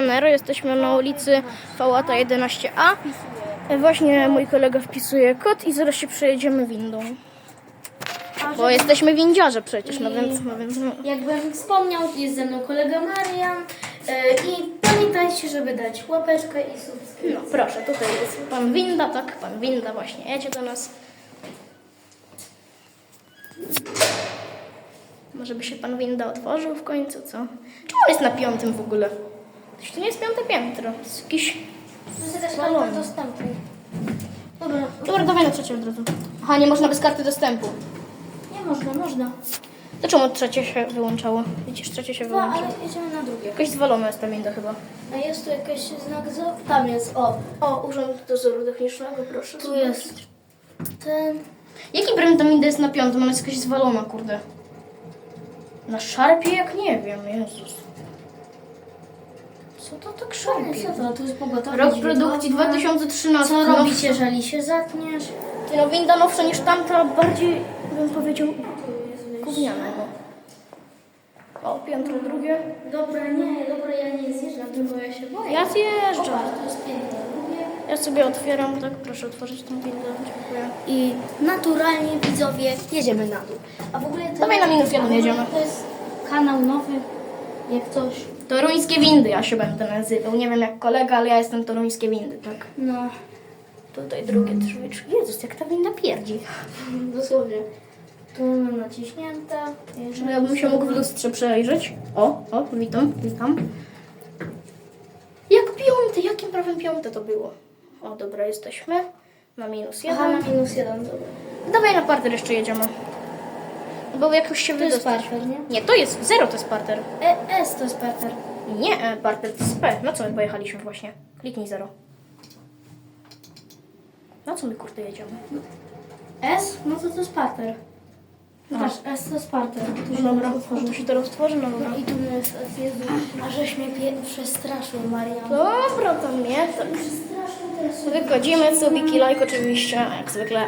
Nero, jesteśmy na ulicy Fałata 11A. Właśnie mój kolega wpisuje kod i zaraz się przejedziemy windą. Bo jesteśmy windziarze przecież, no więc, no więc no. Jakbym wspomniał, jest ze mną kolega Marian e, i pamiętajcie, żeby dać łapeczkę i subskrypcję. no proszę, tutaj jest pan winda, tak, pan winda właśnie jedzie do nas. Może by się pan winda otworzył w końcu, co? Czemu jest na piątym w ogóle? To nie jest piąte piętro, to jest jakiś... To jest karta dostępu. Dobra, Dobra, dawaj na trzecie od razu. Aha, nie można bez karty dostępu. nie można, można. To czemu trzecie się wyłączało? Widzisz, trzecie się Dwa, ale wyłączyło. jedziemy na drugie. Jakaś zwalona jest ta winda chyba. A jest tu jakiś znak za... Tam jest, o. O, urząd dozoru technicznego, proszę. Tu jest ten... Jaki brand ta winda jest na piątym? Ona jest jakaś zwalona, kurde. Na szarpie jak nie wiem, Jezus. Co to tak szarpie? Co to? Tu jest Rok produkcji 2013. Co no, robić, jeżeli się zatniesz? Ty no winda nowsza niż tamta, bardziej bym powiedział gówniana. O, piętro drugie. Dobra, nie, dobra, ja nie zjeżdżam, tylko ja się boję. Ja zjeżdżam. To jest piękne, lubię. Ja sobie otwieram, tak, proszę otworzyć tą windę, dziękuję. I naturalnie widzowie jedziemy na dół. A w ogóle to, Dawaj na minus jeden jedziemy. To jest kanał nowy, jak coś. Toruńskie windy ja się będę nazywał. Nie wiem jak kolega, ale ja jestem toruńskie windy, tak. No, Tutaj drugie drzwiczki. Jezus, jak ta winda pierdzi. dosłownie. Tu mamy naciśnięte. Czy ja bym się mógł w lustrze przejrzeć? O, o, witam, witam. Jak piąte? Jakim prawem piąte to było? O, dobra, jesteśmy. Na minus Aha, na jeden. minus jeden, dobra. Dawaj na parter jeszcze jedziemy. Bo jakoś się To jest wydostać. parter, nie? Nie, to jest zero, to jest parter. E, S to jest parter. Nie, e, parter to jest P. Na co my pojechaliśmy właśnie? Kliknij zero. Na co my kurde jedziemy? S? No to to jest parter. No Aha. Patrz, S to jest parter. Tu się Dobra, otworzy. to się teraz otworzy, no dobra. No i tu jest S, Jezu, a żeś mnie pie- przestraszył, Marian. Dobra, to mnie to... Przestraszył teraz. Wychodzimy, subiki, like oczywiście, jak zwykle.